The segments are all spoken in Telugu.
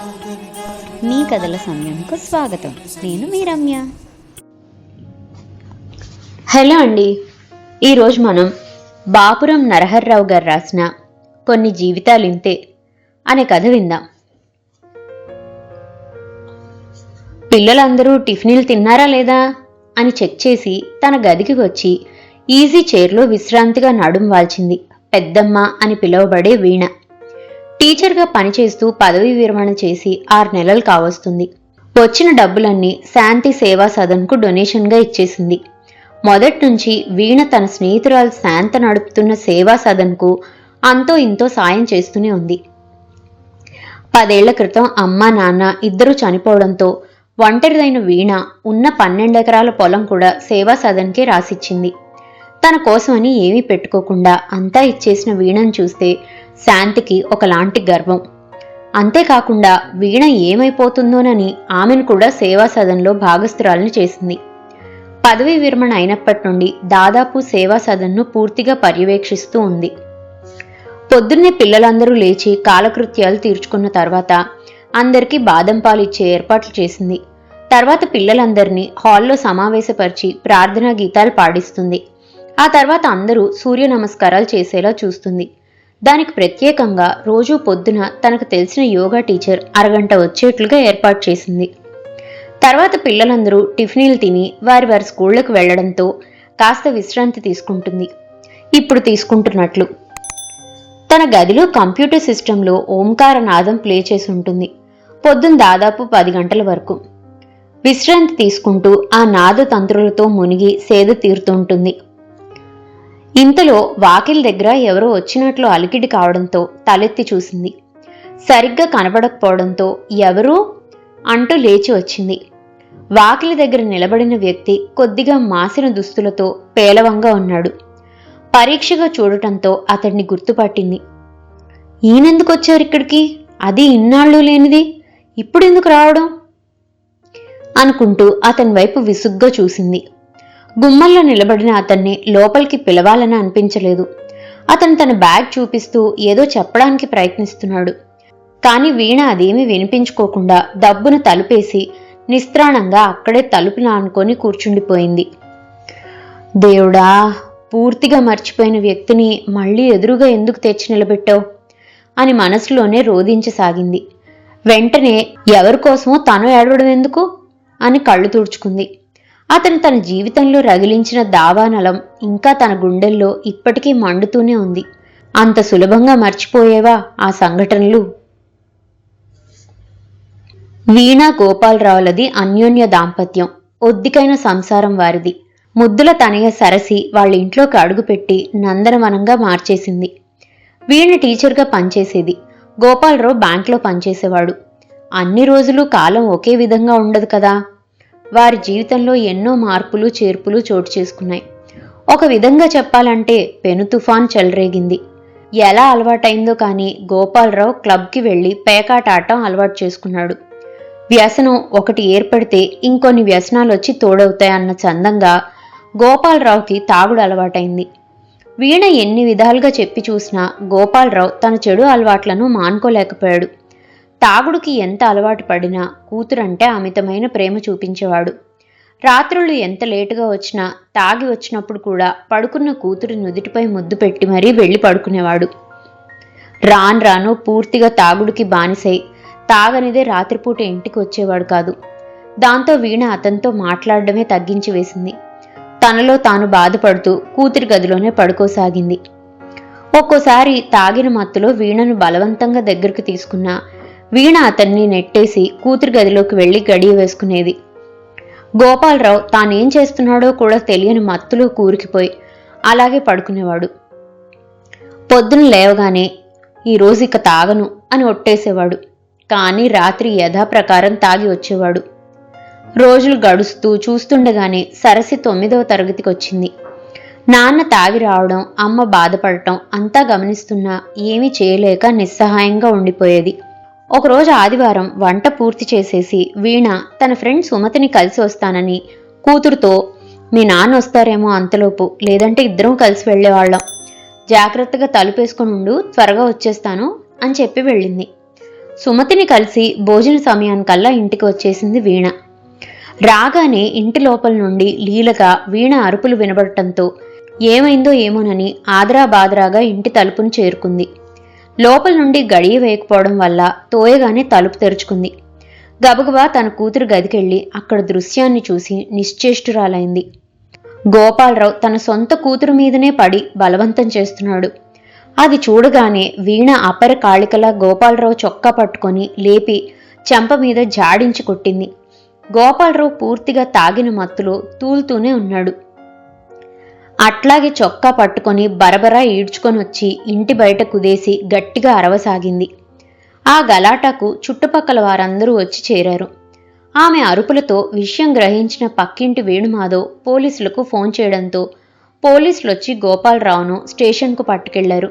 మీ కథల సమయంకు స్వాగతం. నేను మీ రమ్య. హలో అండి. ఈరోజు మనం బాపురం నరహర్రావు గారు రాసిన కొన్ని జీవితాలు ఇంతే అనే కథ విందాం. పిల్లలందరూ టిఫిన్లు తిన్నారా లేదా అని చెక్ చేసి తన గదికి వచ్చి ఈజీ చైర్లో విశ్రాంతిగా నడుం వాల్చింది. పెద్దమ్మ అని పిలువబడే వీణ. టీచర్గా పనిచేస్తూ పదవీ విరమణ చేసి ఆరు నెలలు కావస్తుంది. వచ్చిన డబ్బులన్నీ శాంతి సేవా సదన్కు డొనేషన్గా ఇచ్చేసింది. మొదటి నుంచి వీణ తన స్నేహితురాలు శాంత నడుపుతున్న సేవా సదన్కు అంతో ఇంతో సాయం చేస్తూనే ఉంది. పదేళ్ళ క్రితం అమ్మ నాన్న ఇద్దరూ చనిపోవడంతో ఒంటరిదైన వీణ ఉన్న పన్నెండెకరాల పొలం కూడా సేవా సదన్కే రాసిచ్చింది. తన కోసమని ఏమీ పెట్టుకోకుండా అంతా ఇచ్చేసిన వీణను చూస్తే శాంతికి ఒకలాంటి గర్వం. అంతేకాకుండా వీణ ఏమైపోతుందోనని ఆమెను కూడా సేవా సదన్లో భాగస్థురాలను చేసింది. పదవీ విరమణ అయినప్పటి నుండి దాదాపు సేవా సదన్ను పూర్తిగా పర్యవేక్షిస్తూ ఉంది. పొద్దున్నే పిల్లలందరూ లేచి కాలకృత్యాలు తీర్చుకున్న తర్వాత అందరికీ బాదం పాలు ఇచ్చే ఏర్పాట్లు చేసింది. తర్వాత పిల్లలందరినీ హాల్లో సమావేశపరిచి ప్రార్థనా గీతాలు పాడిస్తుంది. ఆ తర్వాత అందరూ సూర్య నమస్కారాలు చేసేలా చూస్తుంది. దానికి ప్రత్యేకంగా రోజూ పొద్దున తనకు తెలిసిన యోగా టీచర్ అరగంట వచ్చేట్లుగా ఏర్పాటు చేసింది. తర్వాత పిల్లలందరూ టిఫినీలు తిని వారి వారి స్కూళ్ళకు వెళ్ళడంతో కాస్త విశ్రాంతి తీసుకుంటుంది. ఇప్పుడు తీసుకుంటున్నట్లు. తన గదిలో కంప్యూటర్ సిస్టంలో ఓంకార నాదం ప్లే చేసి ఉంటుంది. పొద్దున దాదాపు పది గంటల వరకు. విశ్రాంతి తీసుకుంటూ ఆ నాద తంత్రులతో మునిగి సేద తీరుతుంటుంది ఇంతలో వాకిల్ దగ్గర ఎవరో వచ్చినట్లు అలికిడి కావడంతో తలెత్తి చూసింది. సరిగ్గా కనబడకపోవడంతో ఎవరు అంటూ లేచి వచ్చింది. వాకిలి దగ్గర నిలబడిన వ్యక్తి కొద్దిగా మాసిన దుస్తులతో పేలవంగా ఉన్నాడు. పరీక్షగా చూడటంతో అతడిని గుర్తుపట్టింది. ఈయనెందుకు వచ్చారు ఇక్కడికి? అది ఇన్నాళ్ళు లేనిది. ఇప్పుడెందుకు రావడం? అనుకుంటూ అతని వైపు విసుగ్గా చూసింది. గుమ్మల్లో నిలబడిన అతన్ని లోపలికి పిలవాలని అనిపించలేదు. అతను తన బ్యాగ్ చూపిస్తూ ఏదో చెప్పడానికి ప్రయత్నిస్తున్నాడు. కానీ వీణ అదేమీ వినిపించుకోకుండా దబ్బున తలుపేసి నిస్త్రాణంగా అక్కడే తలుపున అనుకొని కూర్చుండిపోయింది. దేవుడా పూర్తిగా మర్చిపోయిన వ్యక్తిని మళ్ళీ ఎదురుగా ఎందుకు తెచ్చి నిలబెట్టావు? అని మనసులోనే రోధించసాగింది. వెంటనే ఎవరి కోసమో తను ఏడవడం ఎందుకు అని కళ్ళు తుడుచుకుంది. అతను తన జీవితంలో రగిలించిన దావానలం ఇంకా తన గుండెల్లో ఇప్పటికీ మండుతూనే ఉంది. అంత సులభంగా మర్చిపోయేవా ఆ సంఘటనలు? వీణా గోపాలరావులది అన్యోన్య దాంపత్యం. ఒద్దికైన సంసారం వారిది. ముద్దుల తనయ సరసి వాళ్ళ ఇంట్లోకి అడుగుపెట్టి నందనవనంగా మార్చేసింది. వీణ టీచర్గా పనిచేసేది. గోపాలరావు బ్యాంక్లో పనిచేసేవాడు. అన్ని రోజులు కాలం ఒకే విధంగా ఉండదు కదా? వారి జీవితంలో ఎన్నో మార్పులు చేర్పులు చోటు చేసుకున్నాయి. ఒక విధంగా చెప్పాలంటే పెను తుఫాన్ చెలరేగింది. ఎలా అలవాటైందో కానీ గోపాలరావు క్లబ్కి వెళ్ళి పేకాట ఆటం అలవాటు చేసుకున్నాడు. వ్యసనం ఒకటి ఏర్పడితే ఇంకొన్ని వ్యసనాలు వచ్చి తోడవుతాయన్న చందంగా గోపాలరావుకి తాగుడు అలవాటైంది. వీణ ఎన్ని విధాలుగా చెప్పి చూసినా గోపాలరావు తన చెడు అలవాట్లను మానుకోలేకపోయాడు. తాగుడుకి ఎంత అలవాటు పడినా కూతురంటే అమితమైన ప్రేమ చూపించేవాడు. రాత్రులు ఎంత లేటుగా వచ్చినా తాగి వచ్చినప్పుడు కూడా పడుకున్న కూతురు నుదుటిపై ముద్దు పెట్టి మరీ వెళ్ళి పడుకునేవాడు. రాను రాను పూర్తిగా తాగుడికి బానిసై తాగనిదే రాత్రిపూట ఇంటికి వచ్చేవాడు కాదు. దాంతో వీణ అతనితో మాట్లాడడమే తగ్గించి వేసింది. తనలో తాను బాధపడుతూ కూతురి గదిలోనే పడుకోసాగింది. ఒక్కోసారి తాగిన మత్తులో వీణను బలవంతంగా దగ్గరకు తీసుకున్నా వీణ అతన్ని నెట్టేసి కూతురి గదిలోకి వెళ్ళి గడియ వేసుకునేది. గోపాలరావు తానేం చేస్తున్నాడో కూడా తెలియని మత్తులో కూరికిపోయి అలాగే పడుకునేవాడు. పొద్దున లేవగానే ఈరోజు ఇక తాగను అని ఒట్టేసేవాడు. కానీ రాత్రి యథాప్రకారం తాగి వచ్చేవాడు. రోజులు గడుస్తూ చూస్తుండగానే సరసి తొమ్మిదవ తరగతికి వచ్చింది. నాన్న తాగి రావడం అమ్మ బాధపడటం అంతా గమనిస్తున్నా ఏమీ చేయలేక నిస్సహాయంగా ఉండిపోయేది. ఒకరోజు ఆదివారం వంట పూర్తి చేసేసి వీణ తన ఫ్రెండ్ సుమతిని కలిసి వస్తానని కూతురుతో మీ నాన్న వస్తారేమో అంతలోపు లేదంటే ఇద్దరం కలిసి వెళ్ళేవాళ్ళం. జాగ్రత్తగా తలుపేసుకొని ఉండు త్వరగా వచ్చేస్తాను అని చెప్పి వెళ్ళింది. సుమతిని కలిసి భోజన సమయానికల్లా ఇంటికి వచ్చేసింది వీణ. రాగానే ఇంటి లోపల నుండి లీలగా వీణ అరుపులు వినబడటంతో ఏమైందో ఏమోనని ఆదరా బాదరాగా ఇంటి తలుపును చేరుకుంది. లోపల నుండి గడియ వేయకపోవడం వల్ల తోయగానే తలుపు తెరుచుకుంది. గబగబా తన కూతురు గదికెళ్ళి అక్కడ దృశ్యాన్ని చూసి నిశ్చేష్టురాలైంది. గోపాలరావు తన సొంత కూతురు మీదనే పడి బలవంతం చేస్తున్నాడు. అది చూడగానే వీణ అపర కాళికలా గోపాలరావు చొక్కా పట్టుకొని లేపి చెంప మీద జాడించి కొట్టింది. గోపాలరావు పూర్తిగా తాగిన మత్తులో తూలుతూనే ఉన్నాడు. అట్లాగే చొక్కా పట్టుకొని బరబరా ఈడ్చుకొని వచ్చి ఇంటి బయట కుదేసి గట్టిగా అరవసాగింది. ఆ గలాటాకు చుట్టుపక్కల వారందరూ వచ్చి చేరారు. ఆమె అరుపులతో విషయం గ్రహించిన పక్కింటి వేణుమాధవ్ పోలీసులకు ఫోన్ చేయడంతో పోలీసులు వచ్చి గోపాలరావును స్టేషన్కు పట్టుకెళ్ళారు.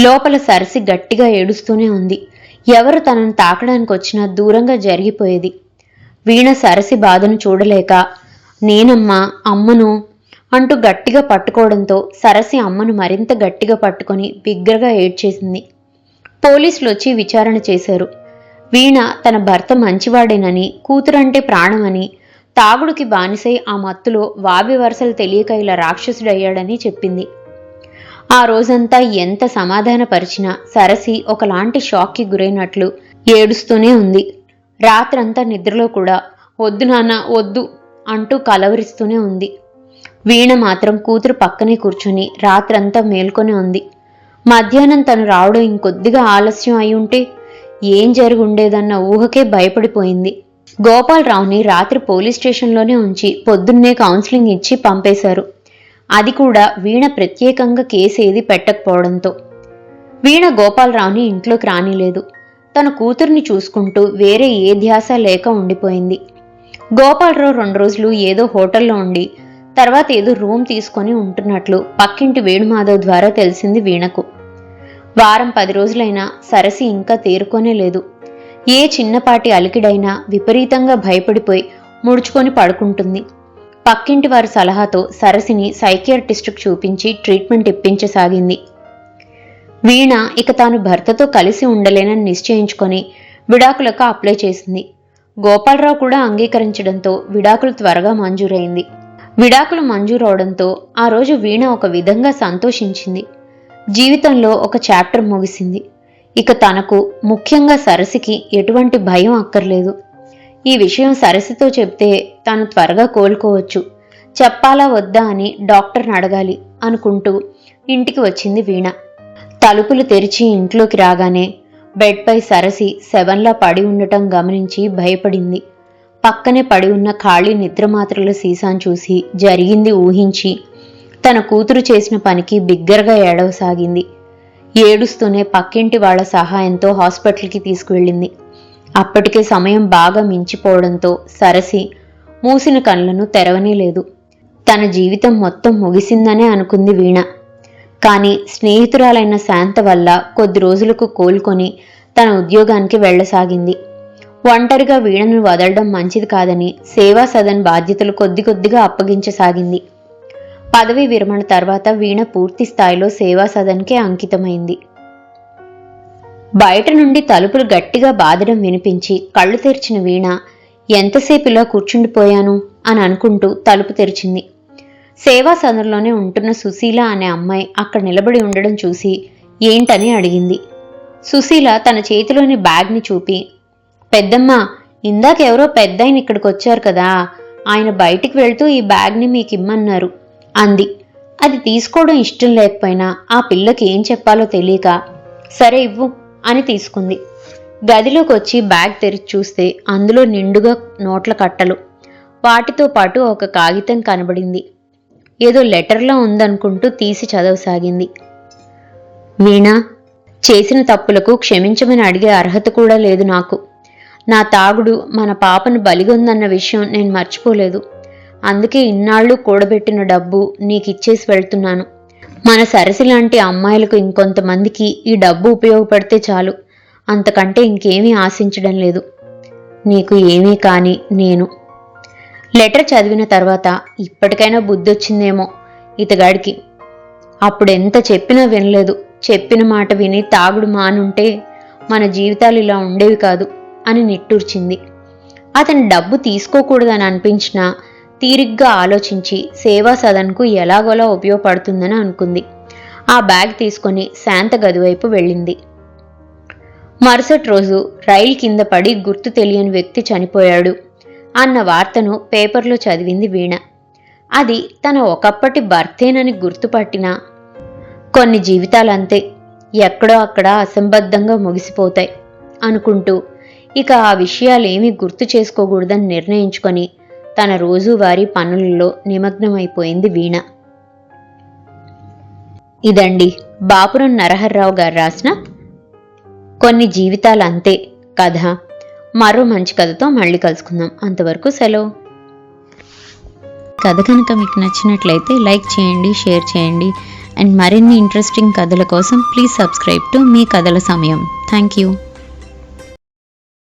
లోపల సరసి గట్టిగా ఏడుస్తూనే ఉంది. ఎవరు తనను తాకడానికి వచ్చినా దూరంగా జరిగిపోయేది. వీణ సరసి బాధను చూడలేక నేనమ్మా అమ్మను అంటూ గట్టిగా పట్టుకోవడంతో సరసి అమ్మను మరింత గట్టిగా పట్టుకొని బిగ్గరగా ఏడ్చేసింది. పోలీసులు వచ్చి విచారణ చేశారు. వీణ తన భర్త మంచివాడేనని కూతురంటే ప్రాణమని తాగుడుకి బానిసై ఆ మత్తులో వావి వరసలు తెలియక ఇలా రాక్షసుడయ్యాడని చెప్పింది. ఆ రోజంతా ఎంత సమాధానపరిచినా సరసి ఒకలాంటి షాక్కి గురైనట్లు ఏడుస్తూనే ఉంది. రాత్రంతా నిద్రలో కూడా వద్దు నాన్న వద్దు అంటూ కలవరిస్తూనే ఉంది. వీణ మాత్రం కూతురు పక్కనే కూర్చుని రాత్రంతా మేల్కొని ఉంది. మధ్యాహ్నం తను రావడం ఇంకొద్దిగా ఆలస్యం అయి ఉంటే ఏం జరిగి ఉండేదన్న ఊహకే భయపడిపోయింది. గోపాలరావుని రాత్రి పోలీస్ స్టేషన్లోనే ఉంచి పొద్దున్నే కౌన్సిలింగ్ ఇచ్చి పంపేశారు. అది కూడా వీణ ప్రత్యేకంగా కేసు ఏది పెట్టకపోవడంతో. వీణ గోపాలరావుని ఇంట్లోకి రానిలేదు. తన కూతుర్ని చూసుకుంటూ వేరే ఏ ధ్యాస లేక ఉండిపోయింది. గోపాలరావు రెండు రోజులు ఏదో హోటల్లో ఉండి తర్వాత ఏదో రూమ్ తీసుకొని ఉంటున్నట్లు పక్కింటి వేణుమాధవ్ ద్వారా తెలిసింది వీణకు. వారం పది రోజులైనా సరసి ఇంకా తేరుకోనే లేదు. ఏ చిన్నపాటి అలికిడైనా విపరీతంగా భయపడిపోయి ముడుచుకొని పడుకుంటుంది. పక్కింటి వారి సలహాతో సరసిని సైకియాట్రిస్టుకు చూపించి ట్రీట్మెంట్ ఇప్పించసాగింది. వీణ ఇక తాను భర్తతో కలిసి ఉండలేనని నిశ్చయించుకొని విడాకులకు అప్లై చేసింది. గోపాలరావు కూడా అంగీకరించడంతో విడాకులు త్వరగా మంజూరైంది. విడాకులు మంజూరవడంతో ఆ రోజు వీణ ఒక విధంగా సంతోషించింది. జీవితంలో ఒక చాప్టర్ ముగిసింది. ఇక తనకు ముఖ్యంగా సరసికి ఎటువంటి భయం అక్కర్లేదు. ఈ విషయం సరసితో చెప్తే తాను త్వరగా కోలుకోవచ్చు. చెప్పాలా వద్దా అని డాక్టర్ని అడగాలి అనుకుంటూ ఇంటికి వచ్చింది వీణ. తలుపులు తెరిచి ఇంట్లోకి రాగానే బెడ్పై సరసి సెవెన్లా పడి ఉండటం గమనించి భయపడింది. పక్కనే పడి ఉన్న ఖాళీ నిద్రమాత్రల సీసాను చూసి జరిగింది ఊహించి తన కూతురు చేసిన పనికి బిగ్గరగా ఏడవసాగింది. ఏడుస్తూనే పక్కింటి వాళ్ళ సహాయంతో హాస్పిటల్కి తీసుకువెళ్ళింది. అప్పటికే సమయం బాగా మించిపోవడంతో సరసి మూసిన కళ్ళను తెరవనే లేదు తన జీవితం మొత్తం ముగిసిందనే అనుకుంది వీణ. కానీ స్నేహితురాలైన శాంత వల్ల కొద్ది రోజులకు కోలుకొని తన ఉద్యోగానికి వెళ్ళసాగింది. ఒంటరిగా వీణను వదలడం మంచిది కాదని సేవా సదన్ బాధ్యతలు కొద్ది కొద్దిగా అప్పగించసాగింది. పదవి విరమణ తర్వాత వీణ పూర్తి స్థాయిలో సేవా సదన్కే అంకితమైంది. బయట నుండి తలుపులు గట్టిగా బాదడం వినిపించి కళ్ళు తెరిచిన వీణ ఎంతసేపులా కూర్చుండిపోయాను? అని అనుకుంటూ తలుపు తెరిచింది. సేవా సదన్లోనే ఉంటున్న సుశీల అనే అమ్మాయి అక్కడ నిలబడి ఉండడం చూసి ఏంటని? అడిగింది. సుశీల తన చేతిలోని బ్యాగ్ని చూపి పెద్దమ్మ ఇందాకెవరో పెద్దాయన ఇక్కడికి వచ్చారు కదా ఆయన బయటికి వెళ్తూ ఈ బ్యాగ్ని మీకు ఇమ్మన్నారు అంది. అది తీసుకోవడం ఇష్టం లేకపోయినా ఆ పిల్లకి ఏం చెప్పాలో తెలియక సరే ఇవ్వు అని తీసుకుంది. గదిలోకి వచ్చి బ్యాగ్ తెరిచి చూస్తే అందులో నిండుగా నోట్ల కట్టలు. వాటితో పాటు ఒక కాగితం కనబడింది. ఏదో లెటర్లో ఉందనుకుంటూ తీసి చదవసాగింది. వీణా చేసిన తప్పులకు క్షమించమని అడిగే అర్హత కూడా లేదు నాకు. నా తాగుడు మన పాపను బలిగొందన్న విషయం నేను మర్చిపోలేదు. అందుకే ఇన్నాళ్ళు కూడబెట్టిన డబ్బు నీకిచ్చేసి వెళ్తున్నాను. మన సరసి లాంటి అమ్మాయిలకు ఇంకొంతమందికి ఈ డబ్బు ఉపయోగపడితే చాలు. అంతకంటే ఇంకేమీ ఆశించడం లేదు. నీకు ఏమీ కాని నేను. లెటర్ చదివిన తర్వాత ఇప్పటికైనా బుద్ధి వచ్చిందేమో ఇతగాడికి. అప్పుడు ఎంత చెప్పినా వినలేదు. చెప్పిన మాట విని తాగుడు మానుంటే మన జీవితాలు ఇలా ఉండేవి కాదు. అని నిట్టూర్చింది. అతని డబ్బు తీసుకోకూడదని అనిపించినా తీరిగ్గా ఆలోచించి సేవా సదన్కు ఎలాగోలా ఉపయోగపడుతుందని అనుకుంది. ఆ బ్యాగ్ తీసుకొని శాంత గదివైపు వెళ్ళింది. మరుసటి రోజు రైలు కింద పడి గుర్తు తెలియని వ్యక్తి చనిపోయాడు అన్న వార్తను పేపర్లో చదివింది వీణ. అది తన ఒకప్పటి భర్తేనని గుర్తుపట్టినా కొన్ని జీవితాలంతే. ఎక్కడో అక్కడ అసంబద్ధంగా ముగిసిపోతాయి అనుకుంటూ ఇక ఆ విషయాలేమీ గుర్తు చేసుకోకూడదని నిర్ణయించుకొని తన రోజువారీ పనులలో నిమగ్నమైపోయింది వీణ. ఇదండి బాపురం నరహర్రావు గారు రాసిన కొన్ని జీవితాలు అంతే కథ. మరో మంచి కథతో మళ్ళీ కలుసుకుందాం. అంతవరకు సెలవు. కథ కనుక మీకు నచ్చినట్లయితే లైక్ చేయండి షేర్ చేయండి. అండ్ మరిన్ని ఇంట్రెస్టింగ్ కథల కోసం ప్లీజ్ సబ్స్క్రైబ్ టు మీ కథల సమయం. Thank you.